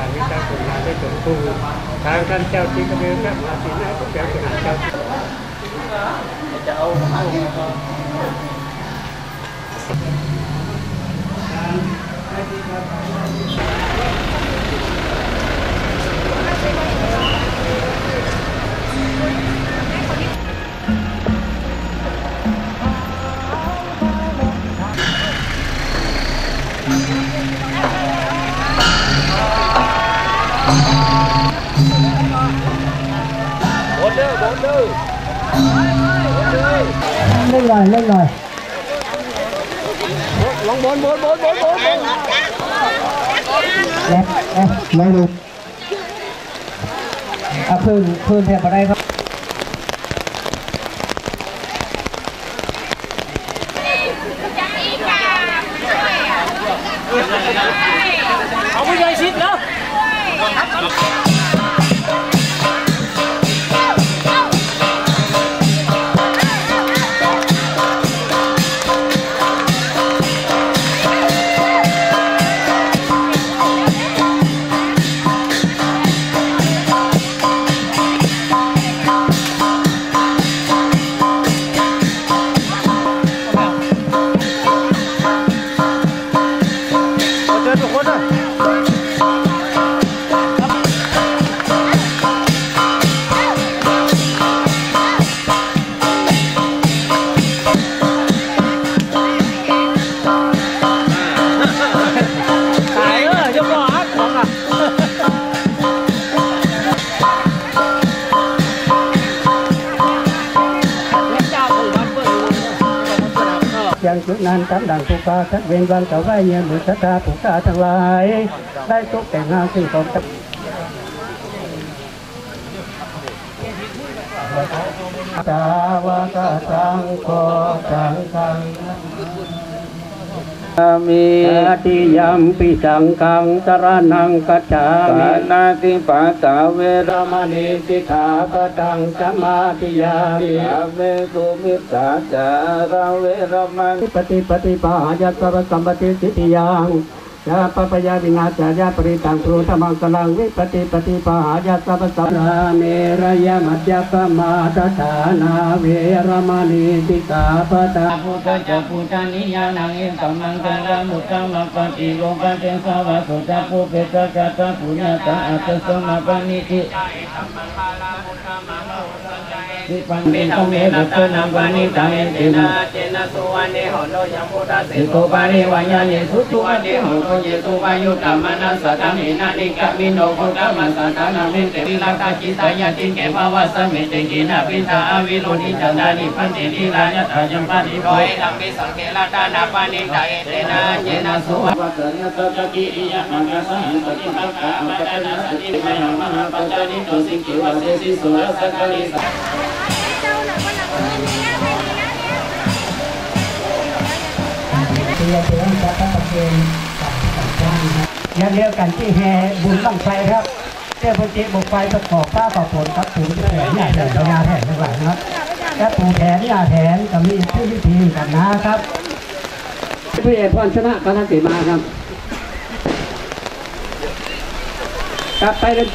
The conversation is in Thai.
là người ta cũng là cái chuẩn phù. Đang tranh treo chi cái việc các là chỉ nói không bỏ lỡ những bốn đưa bốn đưa lên rồi lên rồi. Bốn bốn bốn bốn bốn bốn đẹp đẹp lấy luôn à phương phương thèm vào đây không không có dây xịt nữa ยู่ยังจุนันตามดังภูกาทักเวนวันเก่าไว้เงียมหรือศรัทธาภูกาทั้งหลาย ได้ทุกแต่งงานสิ่งของตาวะกะสังโฆสังฆัง มีอาติยัมปิสังฆังสรนังกัจฉามิปานาติปาตาเวรรมณีสิกขาปะตังสมาธิยามิอาเวสุมิสาจาราเวรมันปฏิปฏิปาหายาสวสัมปติสิทธิยัง ยาปปยาวินาจายาปริตังพรูธมังกลังวิปฏิปฏิปหายาสวสัมราเมรยมัจจปมาตฐานาเวรมณีสิกาปตังพุทธจ้าพุทธนิยานังเอตัมมังคังมุตตมังปฏิโลกเตสาวะสุตาภูเปตกะตะปุญญาตาอัตสมาปนิติสิปันเมตเมตัตนังปานิตังเอตินะเจนะสุวรรณหอนยังพุทธสิโกปาริวัญญาเยสุตุอันเดหอนโดเยสุวายุตัมมนัสสะตังเอนะนิกะมิโนโคตมัสสะตานามิเตวิลาคาจิตายาติเกภาวะสมิเตกินาปิตาอวิโรนิจันดานิพันติลีลายะตายัมปะนิโดยลัมปิสังเกลาตานาปานิตาเอเตนะเจนะสุวรรณ วัตยตตะกิอิยะมังกะสังปฏิปักขะอัปปะนะสติมยังมหาปัจจานิโตสิกิวะเสสิสุรสกะลิสะ เตี ยเตียจะต้องเรียกกันที่แห่บุญบังไฟครับเจ้าพุทธิบุกไฟประกอบป้าประผลครับผูกแผนยาแผนยาแผนทั้งหลายครับและปูแผนยาแผนจะมีชื่อวิธีกันนะครับพี่เอกพรชนะกาลสีมาครับกลับไปเรียนเ